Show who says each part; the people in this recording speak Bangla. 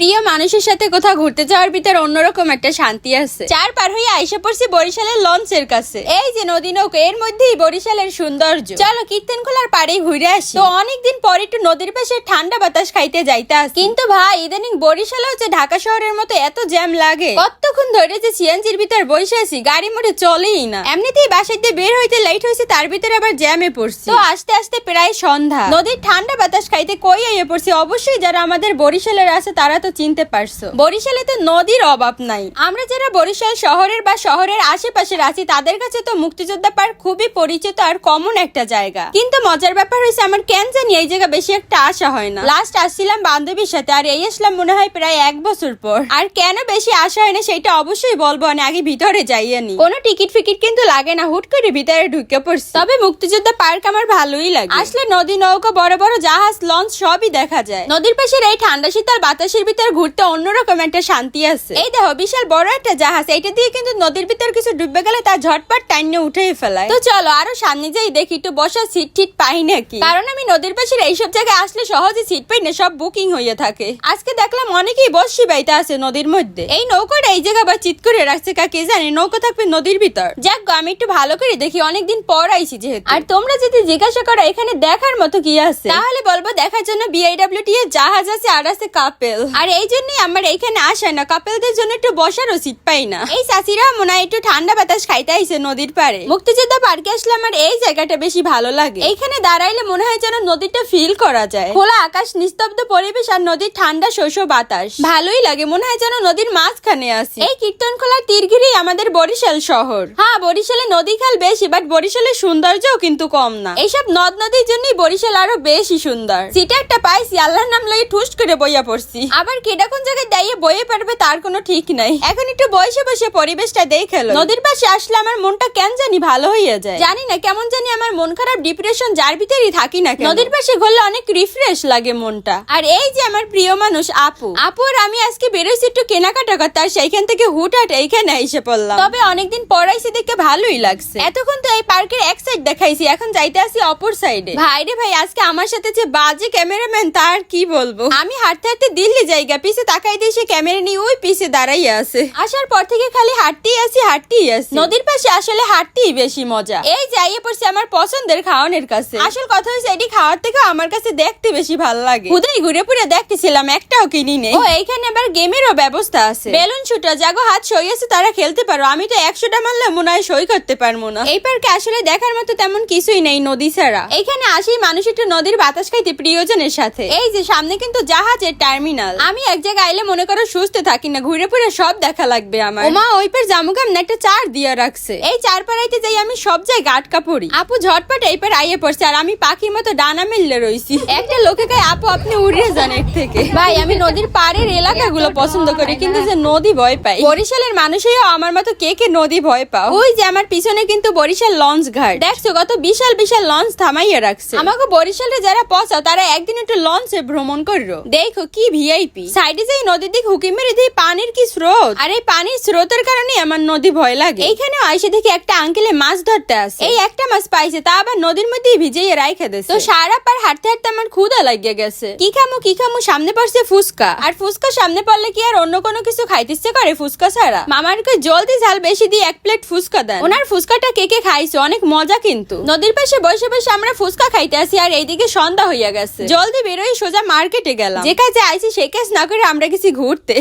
Speaker 1: প্রিয় মানুষের সাথে কোথাও ঘুরতে যাওয়ার ভিতর অন্যরকম একটা শান্তি আছে। চার পার হয়ে আইসা পড়ছি বরিশালের লঞ্চের কাছে। এই যে নদী নৌকা, এর মধ্যেই বরিশালের সৌন্দর্য। চলো কীর্তন খোলার পাড়ে ঘুরে আসি। তো অনেকদিন পর একটু নদীর পাশে ঠান্ডা বাতাস খাইতে যাইতে আসি। কিন্তু ভাই, ইদানিং বরিশালেও যে ঢাকা শহরের মতো এত জ্যাম লাগে। কতক্ষণ ধরে যে সিএনজির ভিতর বসে আছি, গাড়ি মোটে চলেই না। এমনিতেই দিয়ে বের হইতে লেট হয়েছে, তার ভিতরে আবার জ্যামে পড়ছি। তো আস্তে আস্তে প্রায় সন্ধ্যা। নদীর ঠান্ডা বাতাস খাইতে কই আইয়ে পড়ছি? অবশ্যই যারা আমাদের বরিশালের আছে, তারা তো চিনতে পারছ। বরিশালে তো নদীর অভাব নাই। আমরা যারা বরিশাল শহরের বা শহরের আশেপাশের আছি, তাদের কাছে তো মুক্তিযোদ্ধা পার্ক খুবই পরিচিত আর কমন একটা জায়গা। কিন্তু মজার ব্যাপার হয়েছে, আমার কেন জানি এই জায়গা বেশি একটা আশা হয় না। লাস্ট আসছিলাম বান্ধবীর সাথে, আর এই আসলাম মনে হয় প্রায় এক বছর পর। আর কেন বেশি আশা হয় না, সেটা অবশ্যই বলব, আমি আগে ভিতরে যাইয়ানি কোনো টিকিট ফিকিট কিন্তু লাগে না, হুট করে ভিতরে ঢুকে পড়ছি। তবে মুক্তিযোদ্ধা পার্ক আমার ভালোই লাগে। আসলে নদী, নৌকা, বড় বড় জাহাজ, লঞ্চ সবই দেখা যায়। নদীর পাশের এই ঠান্ডা শীতল বাতাসের ভিতর ঘুরতে অন্যরকম একটা শান্তি আছে। এই দেখো বিশাল বড় একটা জাহাজ এইটা দিয়ে কিন্তু নদীর ভিতর কিছু ডুবে গেলে তা ঝটপট টাইনে উঠেই ফেলায়। তো চলো আরও সামনে যাই দেখি একটু বসার সিট টিট পাই নাকি? কারণ আমি নদীর পাশের এইসব জায়গায় আসলে সহজে সিট পাই না সব বুকিং হয়ে থাকে। আজকে দেখলাম অনেকেই বসি বাইতে আছে নদীর মধ্যে। এই নৌকাটা এই জায়গা বা চিত করে রাখছে কাকে জানি নৌকা থাকবে নদীর ভিতর। যাক আমি একটু ভালো করে দেখি অনেকদিন পর আইছি যেহেতু। আর তোমরা যদি জিজ্ঞাসা করো এখানে দেখার মতো কি আছে? তাহলে বলব দেখার জন্য বিআইডব্লিউটি এর জাহাজ আছে আর আছে কাপেল। আর এই জন্যই আমার এইখানে আসে না। কাপেলদের জন্য একটু বসারও সিট পাই না। এই চাষিরা মনে হয় একটু ঠান্ডা বাতাস খাইতে আইছে নদীর পাড়ে। মুক্তিযোদ্ধা পার্কে আসলে আমার এই জায়গাটা বেশি ভালো লাগে। এইখানে দাঁড়াইলে মনে হয় যেন নদীটা ফিল করা যায়। খোলা আকাশ, নিস্তব্ধ পরিবেশ আর নদীর ঠান্ডা শস্য বাতাস। ভালোই লাগে, মনে হয় যেন নদীর মাঝখানে আছি। এই কীর্তন খোলার তীরগিরি আমাদের বরিশাল শহর। হ্যাঁ বরিশালে নদী খাল বেশি বাট বরিশালের সৌন্দর্যও কিন্তু কম না। এইসব নদ নদীর জন্যই বরিশাল আরও বেশি সুন্দর। সিটা একটা পাইছি, আল্লাহর নাম লয়ে ঠুস করে বইয়া পড়ছি। আবার কেডা কোন জায়গায় দাঁড়িয়ে বইয়ে পারবে তার কোনো ঠিক নাই। এখন একটু বসে বসে পরিবেশটা দেখে। নদীর পাশে আসলে আমার মনটা কেন জানি ভালো হয়ে যায়। জানি না কেমন জানি আমার মন খারাপ ডিপ্রেশন যার ভিতরেই থাকি না। নদীর পাশে ঘুরলে অনেক রিফ্রেশ লাগে মনটা। আর এই যে আমার প্রিয় মানুষ আপু। আপু আর আমি আজকে বেরোইছি একটু কেনাকাটা করতে, আর সেইখান থেকে হুটহাট এইখানে এসে পড়লাম। তবে অনেকদিন পড়াইছি দেখে ভালোই লাগছে। এতক্ষণ তো এই পার্কের এক সাইড দেখাইছি, এখন যাইতে আসি অপর সাইডে ভাই রে ভাই, আজকে আমার সাথে যে বাজে ক্যামেরাম্যান তার কি বলব? আমি হাঁটতে হাঁটতে দিল্লি জায়গা, পিছে তাকাই দিয়ে সে ক্যামেরা নিয়ে ওই পিছে দাঁড়াই আছে। আসার পর থেকে খালি হাঁটতেই আসি হাঁটতেই আসি নদীর পাশে আসলে হাঁটতেই বেশি মজা। এই যাইয়ে পড়ছে আমার পছন্দের খাওয়ানোর কাছে। আসল কথা হচ্ছে এটি খাওয়ার থেকে আমার কাছে দেখতে বেশি ভালো লাগে। হুদাই ঘুরে পুরে দেখতেছিলাম, একটাও কিনি নেই। ও, এইখানে আবার গেমেরও ব্যবস্থা আছে। বেলুন শুটার জাগো, হাত সই আছে, তারা খেলতে পারো। আমি তো একশোটা মারলে মনে হয় সই করতে পারব না। এই পার্কে আসলে দেখার মতো তেমন কিছুই নেই নদী ছাড়া। এখানে আসি মানুষ একটু নদীর বাতাস খাইতে প্রিয়জনের সাথে। এই যে, সামনে কিন্তু জাহাজের টার্মিনাল। আমি এক জায়গায় আইলে মনে করো সুস্থ থাকি না ঘুরে পুরে সব দেখা লাগবে আমার। ওমা ওই পার জামুকাম না একটা চার দিয়া রাখছে। এই চার পাড়াইতে যাই আমি সব জায়গায় আটকা পড়ি। আপু ঝটপট এই পার আইয়ে পড়ছে আর আমি পাখির মতো ডানা মেললে রইছি। একটা লোকে কয় আপু আপনি উড়িয়ে যান এর থেকে। ভাই আমি নদীর পাড়ের এলাকাগুলো পছন্দ করি কিন্তু যে নদী ভয় পাই। বরিশালের মানুষেও আমার মতো কে কে নদী ভয় পাও? ওই যে আমার পিছনে কিন্তু বরিশাল লঞ্চ ঘাট। দেখছ কত বিশাল বিশাল লঞ্চ থামাইয়া রাখছে। আমাকে বরিশালে যারা পচা তারা একদিন একটু লঞ্চে ভ্রমণ করল দেখো কি ভিআইপি সাইডে যে নদীর দিক হুকি মেরে দিয়ে পানির কি স্রোত? আর এই পানির স্রোতের কারণে আমার নদী ভয় লাগে। এইখানে আইসে দেখি একটা আঙ্কেলে মাছ ধরতে আসে। এই একটা মাছ পাইছে তা আবার নদীর মধ্যে ভিজিয়ে রাইখে দিয়েছে তো সারা পার হাঁটতে হাঁটতে আমার ক্ষুদা লাগিয়ে গেছে। কি খামু কি খামু সামনে পড়ছে ফুচকা। আর ফুচকা সামনে পড়লে কি আর অন্য কোনো কিছু খাইতে ইচ্ছে করে ফুচকা ছাড়া? মামারকে জলদি ঝাল বেশি দিয়ে এক প্লেট ফুচকা দেন। ওনার ফুচকাটা কে কে খাইছে অনেক মজা কিন্তু। নদীর পাশে বসে বসে আমরা ফুচকা খাইতে আসি আর এইদিকে সন্ধ্যা হইয়া গেছে। জলদি বেরোই সোজা মার্কেটে গেলাম। যে কাজে আইছি সে কাজ না করে আমরা গেছি ঘুরতে।